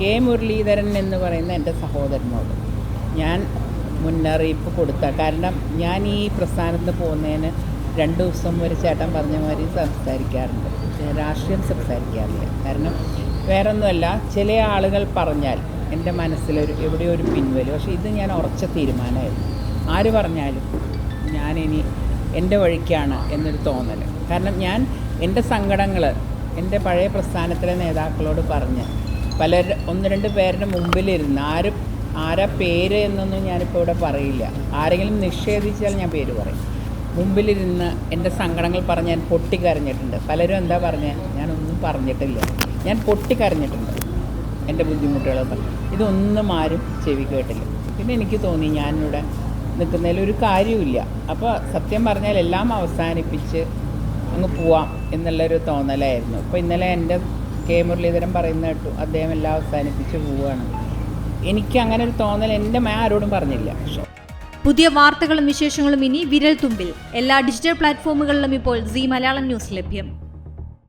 K Muraleedharan എന്ന് പറയുന്ന എന്റെ സഹോദരനോട് ഞാൻ മുന്നറിയിപ്പ് കൊടുത്ത. കാരണം ഞാൻ ഈ പ്രസ്ഥാനത്ത് പോകുന്നതിന് രണ്ട് ദിവസം ഒരു ചേട്ടൻ പറഞ്ഞ മാതിരി സംസാരിക്കാറുണ്ട്. രാഷ്ട്രീയം സംസാരിക്കാറില്ല. കാരണം വേറൊന്നുമല്ല ചില ആളുകൾ പറഞ്ഞാൽ എന്റെ മനസ്സിലൊരു എവിടെയോ ഒരു പിൻവലി. പക്ഷേ ഇത് ഞാൻ ഉറച്ച തീരുമാനമായിരുന്നു. ആര് പറഞ്ഞാലും ഞാനിനി എന്റെ വഴിക്കാണ് എന്നൊരു തോന്നൽ കാരണം ഞാൻ എന്റെ സങ്കടങ്ങൾ എന്റെ പഴയ പ്രസ്ഥാനത്തിലെ നേതാക്കളോട് പറഞ്ഞ് പല ഒന്ന് രണ്ട് പേരുടെ മുമ്പിലിരുന്ന് ആരും ആരാ പേര് എന്നൊന്നും ഞാനിപ്പോൾ ഇവിടെ പറയില്ല. ആരെങ്കിലും നിഷേധിച്ചാൽ ഞാൻ പേര് പറയും. മുമ്പിലിരുന്ന് എന്റെ സങ്കടങ്ങൾ പറഞ്ഞ് ഞാൻ പൊട്ടിക്കരഞ്ഞിട്ടുണ്ട്. പലരും എന്താ പറഞ്ഞത് ഞാനൊന്നും പറഞ്ഞിട്ടില്ല. ഞാൻ പൊട്ടിക്കരഞ്ഞിട്ടുണ്ട് എന്റെ ബുദ്ധിമുട്ടുകളൊക്കെ ഇതൊന്നും ആരും ചെവി കേട്ടില്ല. പിന്നെ എനിക്ക് തോന്നി ഞാനിവിടെ നിൽക്കുന്നതിൽ ഒരു കാര്യമില്ല അപ്പോൾ സത്യം പറഞ്ഞാൽ എല്ലാം അവസാനിപ്പിച്ച് അങ്ങ് പോവാം എന്നുള്ളൊരു തോന്നലായിരുന്നു. അപ്പോൾ ഇന്നലെ എന്റെ കെ. മുരളീധരൻ പറയുന്ന കേട്ടു അദ്ദേഹം എല്ലാം അവസാനിപ്പിച്ച് പോവുകയാണ്. എനിക്ക് അങ്ങനെ ഒരു തോന്നൽ എന്റെ മേ ആരോടും പറഞ്ഞില്ല. പുതിയ വാർത്തകളും വിശേഷങ്ങളും ഇനി വിരൽ തുമ്പിൽ എല്ലാ ഡിജിറ്റൽ പ്ലാറ്റ്ഫോമുകളിലും ഇപ്പോൾ സി മലയാളം ന്യൂസ് ലഭ്യം.